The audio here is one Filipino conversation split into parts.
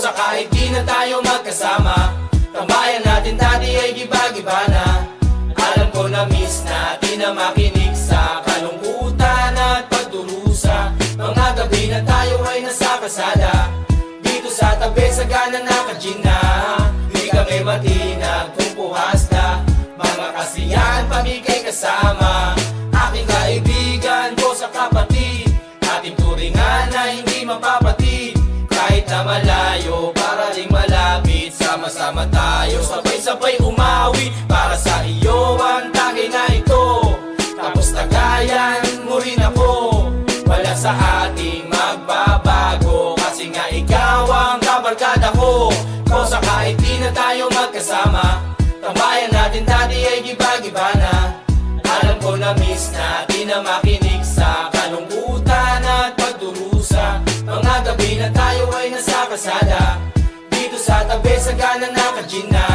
Kosa kahit di na tayo magkasama. Tambayan natin dati ay giba-giba na. Alam ko na miss natin na makinig sa kalungkutan at pagdurusa. Mga gabi na tayo ay nasa kasada. Dito sa tabi sa gana nakajin na. Di kami matinag kung puhas na. Mga kasiyahan pamigay kasama. Aking kaibigan ko sa kapatid. Ating turingan na hindi mapapatid Kahit na malayo para ring malapit Sama-sama tayo. Sabay-sabay umawi Para sa iyo ang tagay na ito. Tapos tagayan mo rin ako Wala sa ating magbabago. Kasi nga ikaw ang kabarkada ko. Kosa kahit di na tayo magkasama Tambayan natin dati ay giba-giba na. Alam ko na miss natin na makinig kasada Dito sa tabi sa gana nakajin na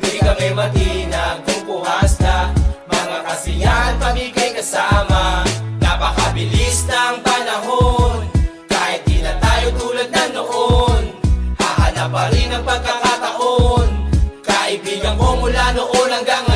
Di kami matinag kung puhas na Mga kasiyahan pamigay kasama. Napakabilis ng panahon. Kahit di na tayo tulad na noon Hahanap pa rin ang pagkakataon. Kaibigan ko mula noon hanggang